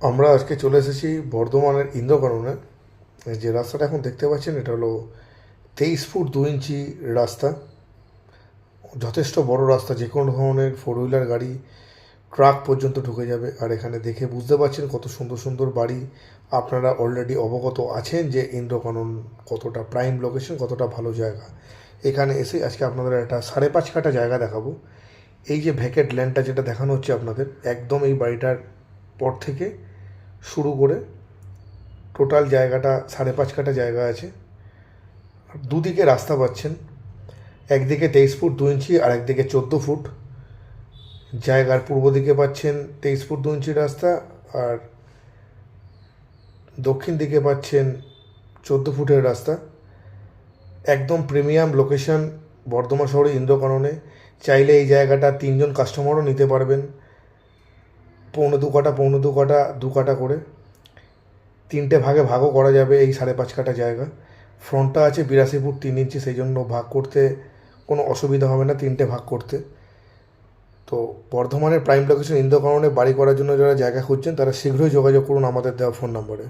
আমরা আজকে চলে এসেছি বর্ধমানের ইন্দ্রকরণে যে রাস্তাটা এখন দেখতে পাচ্ছেন, এটা হলো তেইশ ফুট দু ইঞ্চি রাস্তা। যথেষ্ট বড় রাস্তা, যে কোনো ধরনের ফোর হুইলার গাড়ি ট্রাক পর্যন্ত ঢুকে যাবে। আর এখানে দেখে বুঝতে পারছেন কত সুন্দর সুন্দর বাড়ি। আপনারা অলরেডি অবগত আছেন যে ইন্দ্রকরণ কতটা প্রাইম লোকেশন কতটা ভালো জায়গা। এখানে এসে আজকে আপনাদের একটা সাড়ে পাঁচ কাটা জায়গা দেখাবো। এই যে ভ্যাকেট ল্যান্ডটা যেটা দেখানো হচ্ছে আপনাদের, একদম এই বাড়িটার পর থেকে শুরু করে টোটাল জায়গাটা সাড়ে পাঁচ কাটা জায়গা আছে। দুদিকে রাস্তা পাচ্ছেন। একদিকে তেইশ ফুট দু ইঞ্চি, আর একদিকে চোদ্দ ফুট। জায়গার পূর্ব দিকে পাচ্ছেন তেইশ ফুট দু ইঞ্চি রাস্তা, আর দক্ষিণ দিকে পাচ্ছেন চোদ্দ ফুটের রাস্তা। একদম প্রিমিয়াম লোকেশন বর্ধমান শহরে ইন্দ্রকরণে চাইলে এই জায়গাটা তিনজন কাস্টমারও নিতে পারবেন। পৌনে দু কাটা, পৌনে দু কাটা দু কাটা করে। তিনটে ভাগে ভাগও করা যাবে এই সাড়ে পাঁচ কাটা জায়গা। ফ্রন্টটা আছে বিরাশি ফুট তিন ইঞ্চি, সেই জন্য ভাগ করতে কোনো অসুবিধা হবে না তিনটে ভাগ করতে। তো বর্ধমানের প্রাইম লোকেশন ইন্দ্রকরণে বাড়ি করার জন্য যারা জায়গা খুঁজছেন, তারা শীঘ্রই যোগাযোগ করুন আমাদের দেওয়া ফোন নম্বরে